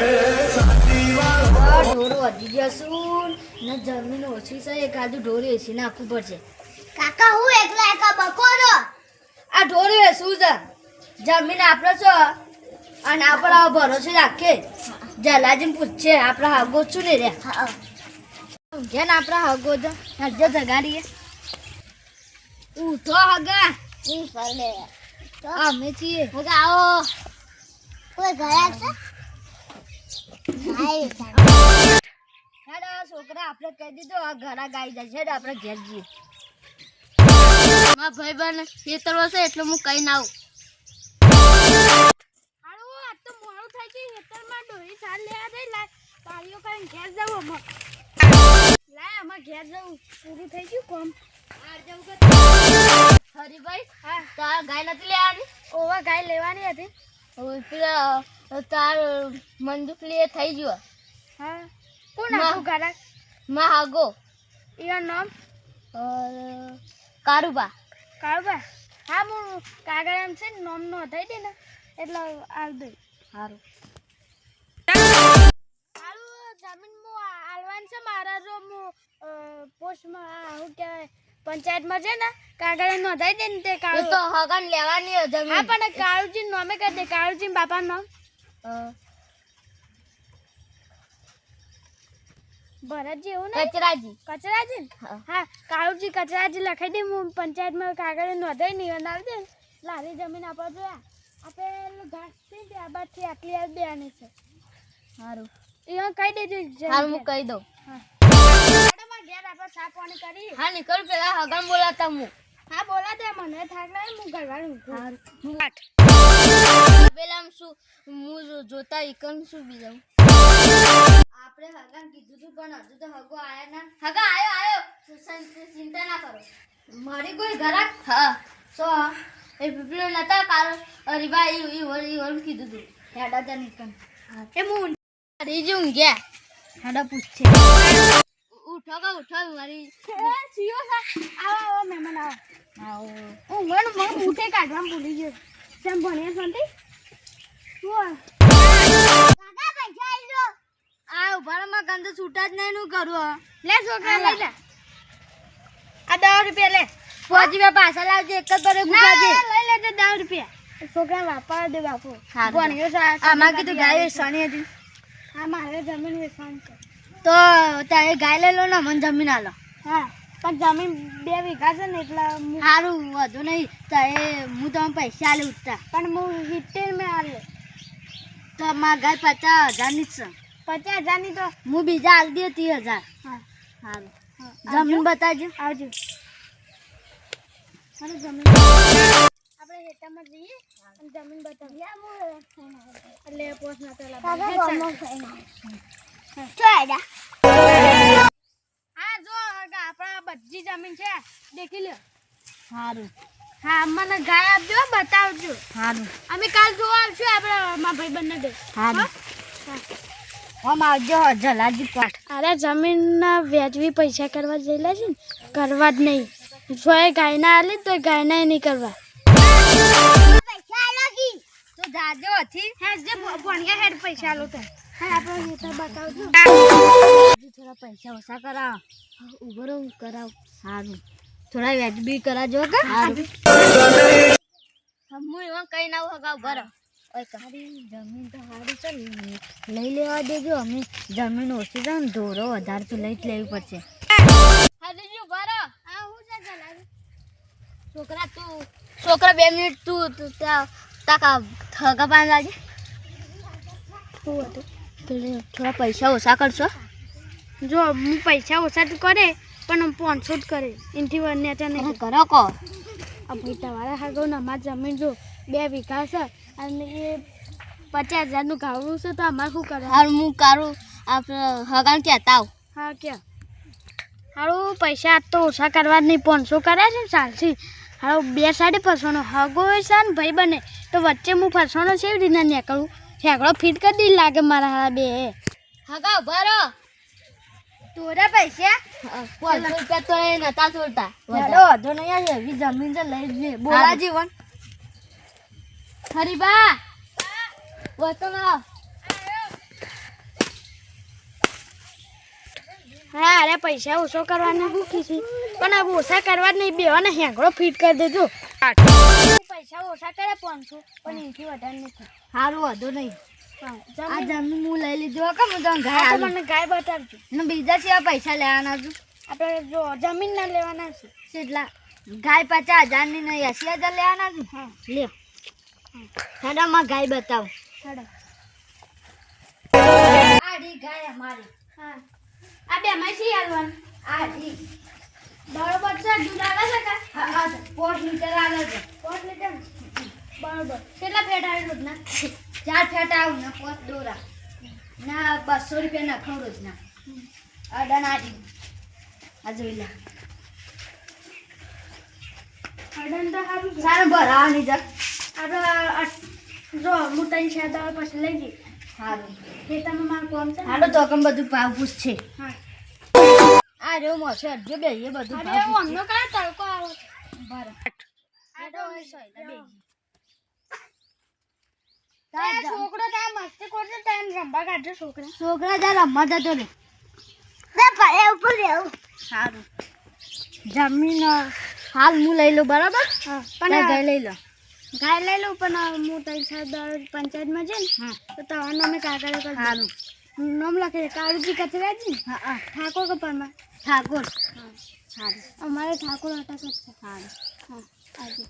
આ ઢોરો વધી જશું ને જમીન ઓછી છે એકાદું ઢોર એસી નાખવું પડશે કાકા હું એકલા એકલા બકોરો આ ઢોર શું છે? જમીન આપણે છો? અને આપણે આ ભરોસે રાખે જલાજીને પૂછશે આપણે હાગો છું ને રે? જેને આપણે હાગો તો? જગાડીએ. ઉઠો હગા. તો અમે છીએ. આવો. કોઈ આ છોકરા આપણે કહી દીધું આ ઘરા ગાઈ જાય છે આપણે ઘેર જઈએ. મારા ભાઈ બહેન ખેતરો છે એટલે હું કઈ ના આવું. આ તો મોડું થાય છે ખેતરમાં ડોરી સાલ લેવા દઈ લાય પાણીઓ કરીને ઘેર જવું અમાર લાય અમાર ઘેર જવું. પૂરું થઈ ગયું કોમ. હરીભાઈ આ ગાય નથી લેવાની? ઓવા ગાય લેવાની હતી. પેલા તાર મંજુકલી એ થઈ ગયો. હા? કોણ. આખું ઘરાકમાં હાગો. એનું નામ? કારુબા. કારુબા? હા હું કાગળ એમ છે નામ નો થઈ દે ને એટલે આલ દઈ. સારું જમીન મુ આલવાન છે મારા જો હું પોસ્ટમાં શું કહેવાય પંચાયતમાં છે ને કાગળ નોંધાઈ દે ને તે કાળુ તો હગન લેવાની જમીન. હા પણ કાળુજી નામે કરી દે કાળુજી બાપા નામ. ભરતજી એવું ને કચરાજી. કચરાજી? હા. હા કાળુજી કચરાજી લખાઈ દે હું પંચાયતમાં કાગળ નોંધાઈ નહીં આવી દે લારી જમીન આપણે જોયા. આપણે ઘાસથી તે આ થી આટલી આવી દેવાની છે. સારું એ કહી દેજો સારું હું કહી દઉં. ઘેર આપણે ચા પાણી કરી. હા નીકળ પેલા હગન બોલાતા હું. હા બોલા દે મને થાક લાગે હું ઘરવાળું આમ શું? હું જોતા ઈકન શું બીજા આપણે હગન કીધું તું પણ હજુ તો હગો આયા ના. હગા આયો આયો. ચિંતા ના કરો. મારી કોઈ ઘરાક? હા. સો એ પીપળો નતા કારો અરે ભાઈ ઈ હોલ ઈ હોલ કીધું તું. હેડા તા નીકળ. એ હું અરી જ ઊંઘ્યા હેડા પૂછે ઉઠો કા ઉઠો મારી જીઓ સા. આવો આવો મહેમાન આવો. આવો. હું મને ઉઠે કાઢવા ભૂલી ગયો. તેમ ભણ્યા શાંતિ. કાકા પૈસા આલજો આ ઉભારામાં ગંધ છૂટા જ નહીં નું કરું લે છોકરા લઈ લે. આ દસ રૂપિયા લે. ફોજી બે પાછા લાવજે એક જ બરે ના, ગુગાજે લઈ લેજે દસ રૂપિયા. છોકરા વાપરવા દે બાપુ. સારું. ભણ્યો સા આમાં કીધું ગાય વેચવાની હતી. હા મારે જમીન વેચવાની છે. તો તારે ગાય લઈ લો ને મને જમીન આલો. હા પણ જમીન બે વીઘા છે ને એટલે સારું વધુ નહીં. તારે હું તમને પૈસા આલે ઉઠતા. પણ હું હિટેલ મેં આલે. તો મારા ગાય પચાસ હજારની જ છે. પચાસ હજારની તો હું બીજા હાલ દે ત્રીસ હજાર. હા. જમીન બતાવજો. આવજો. મને જમીન. આપણે હેઠામાં જઈએ અને જમીન બતાવીએ. એટલે પોસ ના પેલા હા. જો આપણા બધી જમીન છે. દેખી લ્યો. સારું હા મને ગાય આપજો બતાવજો. સારું અમે કાલ જોવા આવશું આપણે મારા ભાઈ બંને દે સારું આમ આવજો જલાજી પાઠ. અરે જમીનના વ્યાજબી પૈસા કરવા જયેલા છે ને? કરવા જ નહીં. સોએ ગાયના આલી તો ગાયના નહીં કરવા. પૈસા આલો તો જાજો હતી હા જે ભણ્યા હેડ પૈસા આલો તો. આપણે બતાવજો. થોડા પૈસા ઓછા કરાવ. ઊભો રહો કરાવ. સારું થોડા વ્યાજબી કરાજો કે? હું એમાં કઈ ના આવું હગા ઓય કારી જમીન તો સારી છે લઈ લેવા દેજો. અમે જમીન ઓછી છે ને ઢોરો વધારે તો લઈ જ લેવી પડશે. હું છે છોકરા તું છોકરા બે મિનિટ તું તું ત્યાં તાકા થગા પાન લાગે થોડા પૈસા ઓછા કરશો? જો હું પૈસા ઓછા તો કરે પણ પોન જ કરે. એનાથી વધુ નહીં કરો કો આ ભાઈ તમારા હાગો અમારી જમીન જો બે વીઘા છે અને એ પચાસ હજારનું ગાવડું છે તો અમારે શું કરવાનું? હાલ હું કારું. આપણે હગાણ ક્યાં? તાવ. હા ક્યાં? હારું પૈસા આજ તો ઓછા કરવા જ નહીં. પાંચસો કર્યા છે ને હારું બે સાડી ફસવાનો હગો છે ને ભાઈ બને તો વચ્ચે હું ફસવાનો છે એવી રીતના નીકળું. ઠેકડો ફીટ કરી દઈ લાગે મારા હારા બે. હગા ઊભા હા. અરે પૈસા ઓછો કરવાના. શું કીધું પણ આ ઓછા કરવા નહીં. બેવા ને હેંગળો ફિટ કરી દેજો. પૈસા ઓછા કરે પાંચસો પણ એથી વધારે નથી. સારું વધુ નહીં. આ જમીન હું લઈ લીધું. કે હું તમને ગાય મને ગાય બતાવજો. ને બીજા સિવાય પૈસા લેવાના છું. આપણે જો જમીન ના લેવાના છે. કેટલા? ગાય પચાસ હજારની નહીં એસી હજાર લેવાના છે? હા. લ્યો. સાડામાં ગાય બતાવો. હેડો આડી ગાય અમારી. હા. આ બે માં શી હાલવાનું આડી. બરોબર છે દૂધ આવે છે કા? હા પોટ લીટર આવે છે. પાંચ લીટર બરોબર. કેટલા ફેટ આવે દૂધના ચાર ફેટ આવું ને પાંચ દોરા. ના બસો રૂપિયા ના રોજના. જ ના આ જોઈ લે. અડન તો સારું સારું ભરાવાની જા આપણે જો હું ત્રણ છે તો પછી લઈ જઈ સારું. ખેતરમાં મારું કોમ છે હાલો તો કમ બધું પાવપૂસ પૂછ છે. હા. આ રહ્યો છે અડજો બે એ બધું અરે અમનો કયો તડકો આવો? છે? બરાબર આ તો હોય જા- છોકરો ત્યાં મસ્તી ત્યાં રમવા કાઢજો છોકરા. છોકરા તાર રમવા જતો રે બે ભાઈ ઉપર સારું. જમીન હાલ હું લઈ લઉં બરાબર? હા પણ ગાય લઈ લો. ગાય લઈ લઉં પણ હું ત્રણ સાહેબ પંચાયતમાં છે ને તો તમારા નામે કાગળ કરી સારું. નામ લખે કાળુજી કચરાજી હા હા. ઠાકોર કપારમાં ઠાકોર. હા. સારું. અમારે ઠાકોર હતા સારું. હા આવજો.